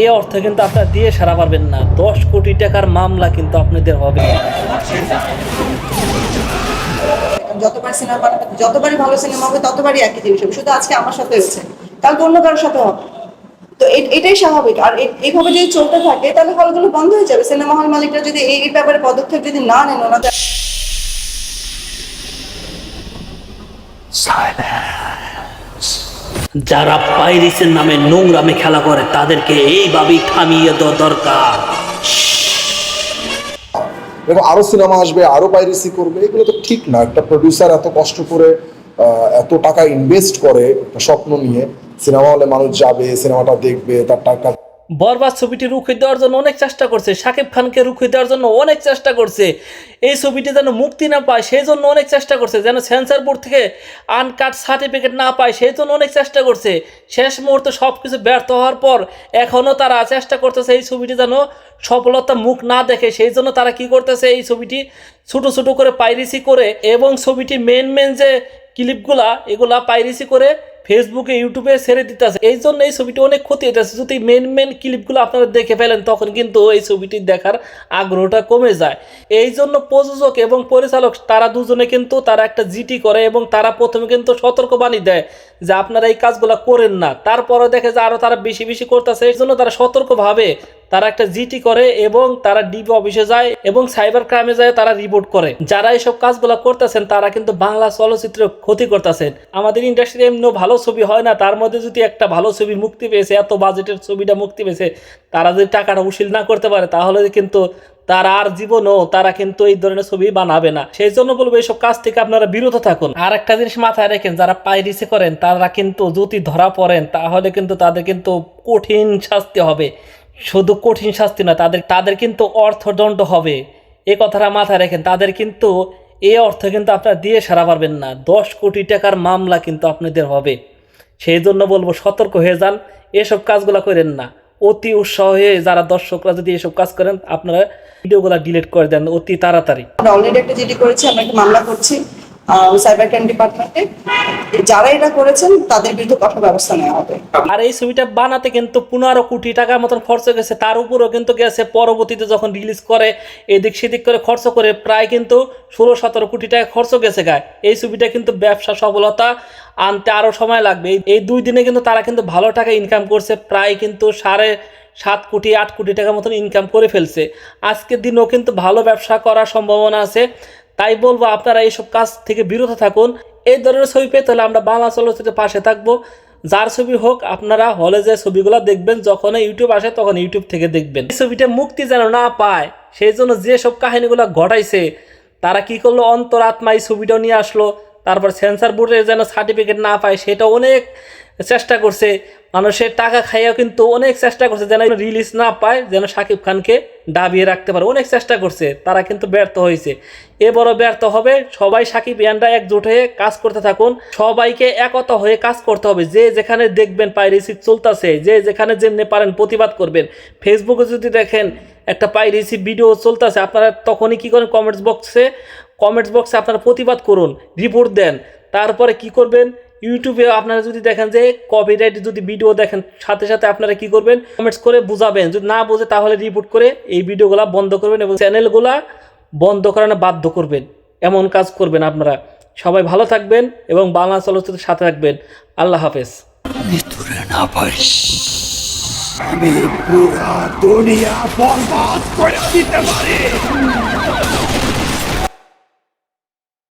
এই অর্থ কিন্তু আপনারা দিয়ে সারা পারবেন না। দশ কোটি টাকার মামলা কিন্তু আপনাদের হবে। যতবার সিনেমা যতবারই ভালো সিনেমা হবে ততবারই একই জিনিস হবে। শুধু আজকে আমার সাথে হয়েছে। কালকে অন্য কারোর সাথে হবে। তো এটাই স্বাভাবিক। আর এইভাবে যদি চলতে থাকে তাহলে হলগুলো বন্ধ হয়ে যাবে। সিনেমা হল মালিকরা যদি এই এই ব্যাপারে পদক্ষেপ যদি না নেন ওনাদের যারা পাইরিসের নামে নোংরামে খেলা করে, তাদেরকে এইভাবেই থামিয়ে দেওয়া দরকার। দেখো, আরও সিনেমা আসবে, আরও পাইরেসি করবে, এগুলো তো ঠিক না। একটা প্রডিউসার এত কষ্ট করে এত টাকা ইনভেস্ট করে স্বপ্ন নিয়ে, সিনেমা হলে মানুষ যাবে, সিনেমাটা দেখবে, তার টাকা বরবাদ ছবিটি রুখে দেওয়ার জন্য অনেক চেষ্টা করছে। শাকিব খানকে রুখে দেওয়ার জন্য অনেক চেষ্টা করছে। এই ছবিটি যেন মুক্তি না পায়, সেই জন্য অনেক চেষ্টা করছে। যেন সেন্সার বোর্ড থেকে আনকাট সার্টিফিকেট না পায়, সেই জন্য অনেক চেষ্টা করছে। শেষ মুহূর্তে সব কিছু ব্যর্থ হওয়ার পর এখনও তারা চেষ্টা করতেছে এই ছবিটি যেন সফলতা মুখ না দেখে। সেই জন্য তারা কি করতেছে এই ছবিটি? ছোটো ছোটো করে পাইরিসি করে এবং ছবিটি মেন মেন যে ক্লিপগুলা এগুলা পাইরিসি করে ফেসবুকে ইউটিউবে ছেড়ে দিতেছে। এই জন্য এই ছবিটি অনেক ক্ষতি হইতেছে। যদি মেন মেন ক্লিপগুলো আপনারা দেখে ফেলেন, তখন কিন্তু এই ছবিটি দেখার আগ্রহটা কমে যায়। এই জন্য প্রযোজক এবং পরিচালক, তারা দুজনে কিন্তু তারা একটা জিটি করে এবং তারা প্রথমে কিন্তু সতর্কবাণী দেয় যে আপনারা এই কাজগুলো করেন না। তারপরে দেখে যে আরও তারা বেশি বেশি করতেছে, এই জন্য তারা সতর্কভাবে তারা একটা জিটি করে এবং তারা ডিবি অফিসে যায় এবং সাইবার ক্রাইমে যায়, তারা রিপোর্ট করে। যারা এইসব কাজগুলো করতেছেন, তারা কিন্তু বাংলা চলচ্চিত্র ক্ষতি করতেছেন। আমাদের ইন্ডাস্ট্রি এমনিও ভালো ছবি হয় না, তার মধ্যে যদি একটা ভালো ছবি মুক্তি পেয়েছে, এত বাজেটের ছবিটা মুক্তি পেয়েছে, তারা যদি টাকাটা উশিল না করতে পারে, তাহলে কিন্তু তারা আর জীবনও তারা কিন্তু এই ধরনের ছবি বানাবে না। সেই জন্য বলব এইসব কাজ থেকে আপনারা বিরত থাকুন। আর একটা জিনিস মাথায় রেখেন, যারা পাইরিসি করেন, তারা কিন্তু যদি ধরা পড়েন, তাহলে কিন্তু তাদের কিন্তু কঠিন শাস্তি হবে। শুধু কঠিন শাস্তি না তাদের তাদের কিন্তু অর্থদণ্ড হবে। এ কথাটা মাথায় রেখেন, তাদের কিন্তু এই অর্থ কিন্তু আপনারা দিয়ে সারা পারবেন না। দশ কোটি টাকার মামলা কিন্তু আপনাদের হবে। সেই জন্য বলব, সতর্ক হয়ে যান, এসব কাজগুলো করেন না। অতি উৎসাহ হয়ে যারা দর্শকরা যদি এসব কাজ করেন, আপনারা ভিডিওগুলো ডিলিট করে দেন অতি তাড়াতাড়ি। অলরেডি একটা জিডি করেছি, আমরা একটা মামলা করছি। সাইবার ক্রাইম ডিপার্টমেন্টে যারা এটা করেছেন, তাদের বিরুদ্ধে কঠোর ব্যবস্থা নেওয়া হবে। আর এই ছবিটা বানাতে কিন্তু পনেরো কোটি টাকার মতন খরচ গেছে। তার উপরেও কিন্তু গেছে, পরবর্তীতে যখন রিলিজ করে, এদিক সেদিক করে খরচ করে, প্রায় কিন্তু ষোলো সতেরো কোটি টাকা খরচ গেছে গায়ে এই ছবিটা কিন্তু ব্যবসা সফলতা আনতে আরও সময় লাগবে। এই- দুই দিনে কিন্তু তারা কিন্তু ভালো টাকা ইনকাম করছে, প্রায় কিন্তু সাড়ে সাত কোটি, আট কোটি টাকার মতন ইনকাম করে ফেলছে। আজকের দিনও কিন্তু ভালো ব্যবসা করার সম্ভাবনা আছে। তাই বলব আপনারা এইসব কাজ থেকে বিরত থাকুন। এই ধরনের ছবি পেয়ে তাহলে আমরা বাংলা চলচ্চিত্রের পাশে থাকব। যার ছবি হোক, আপনারা হলে যে ছবিগুলো দেখবেন যখন ইউটিউব আসে তখন ইউটিউব থেকে দেখবেন। এই ছবিটা মুক্তি যেন না পায়, সেই জন্য যেসব কাহিনীগুলো ঘটাইছে, তারা কি করল? অন্তরাত্মা এই ছবিটাও নিয়ে আসলো। তারপর সেন্সার বোর্ডের যেন সার্টিফিকেট না পায়, সেটা অনেক চেষ্টা করছে। মানুষের টাকা খাইয়াও কিন্তু অনেক চেষ্টা করছে যেন রিলিজ না পায়, যেন শাকিব খানকে দাবিয়ে রাখতে পারে। অনেক চেষ্টা করছে, তারা কিন্তু ব্যর্থ হয়েছে। এবারও ব্যর্থ হবে, সবাই সাকিব ইয়ানরা একজোট হয়ে কাজ করতে থাকুন। সবাইকে একতা হয়ে কাজ করতে হবে। যে যেখানে দেখবেন পাইরেসি চলতেছে, যে যেখানে যেমনি পারেন প্রতিবাদ করবেন। ফেসবুকে যদি দেখেন একটা পাইরেসি ভিডিও চলতেছে, আপনারা তখনই কী করেন? কমেন্টস বক্সে কমেন্টস বক্সে আপনারা প্রতিবাদ করুন রিপোর্ট দেন। তারপরে কি করবেন? ইউটিউবে আপনারা যদি দেখেন যে কপিরাইট যদি ভিডিও দেখেন, সাথে সাথে আপনারা কি করবেন? কমেন্টস করে বুঝাবেন। যদি না বোঝে, তাহলে রিপোর্ট করে এই ভিডিওগুলা বন্ধ করবেন এবং চ্যানেলগুলা বন্ধ করানো বাধ্য করবেন। এমন কাজ করবেন আপনারা। সবাই ভালো থাকবেন এবং বাংলা চলচ্চিত্রের সাথে থাকবেন। আল্লাহ হাফেজ। আমি পুরা দুনিয়া বরবাদ করে দিতে পারি।